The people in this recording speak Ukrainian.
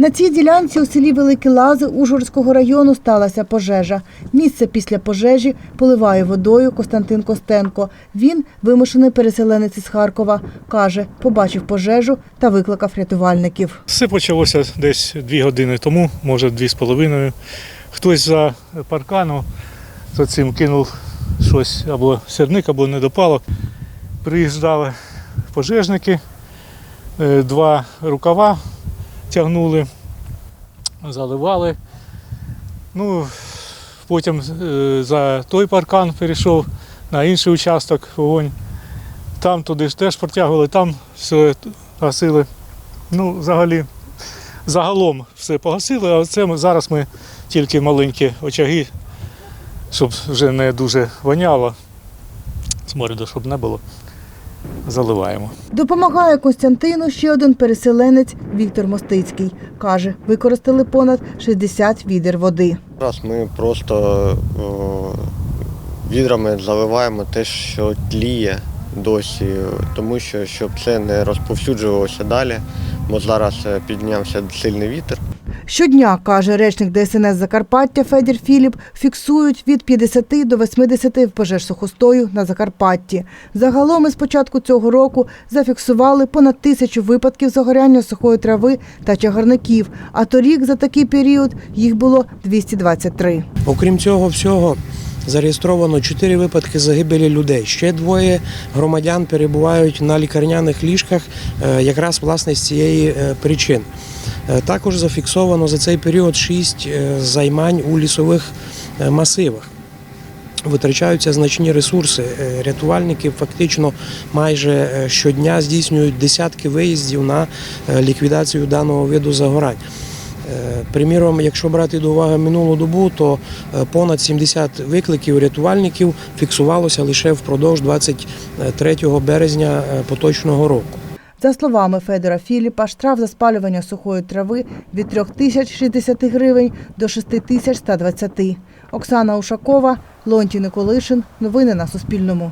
На цій ділянці у селі Великі Лази Ужгородського району сталася пожежа. Місце після пожежі поливає водою Костянтин Костенко. Він вимушений переселенець із Харкова. Каже, побачив пожежу та викликав рятувальників. Все почалося десь дві години тому, може дві з половиною. Хтось за паркану за цим кинув щось або сірник, або недопалок. Приїжджали пожежники, е, два рукава тягнули, заливали. Ну, потім е, за той паркан перейшов на інший участок вогонь. Там туди ж теж протягували, там все гасили. Ну, взагалі, загалом все погасили, а це ми, зараз ми тільки маленькі очаги, щоб вже не дуже воняло, смороду, щоб не було, заливаємо. Допомагає Костянтину ще один переселенець Віктор Мостицький. Каже, використали понад 60 відер води. Зараз ми просто о, відрами заливаємо те, що тліє досі, тому що щоб це не розповсюджувалося далі, бо зараз е, піднявся сильний вітер. Щодня, каже речник ДСНС Закарпаття Федір Філіп, фіксують від 50 до 80 пожеж сухостою на Закарпатті. Загалом із початку цього року зафіксували понад тисячу випадків загоряння сухої трави та чагарників, а торік за такий період їх було 223. Окрім цього всього, зареєстровано 4 випадки загибелі людей. Ще двоє громадян перебувають на лікарняних ліжках е, якраз власне з цієї е, причини. Також зафіксовано за цей період 6 займань у лісових е, масивах. Витрачаються значні ресурси. Е, Рятувальники фактично майже е, щодня здійснюють десятки виїздів на е, ліквідацію даного виду загорань. Е, Приміром, якщо брати до уваги минулу добу, то е, понад 70 викликів рятувальників фіксувалося лише впродовж 23 березня е, поточного року. За словами Федора Філіпа, штраф за спалювання сухої трави від 3 тисяч 60 гривень до 6 тисяч 120. Оксана Ушакова, Лонтій Николишин. Новини на Суспільному.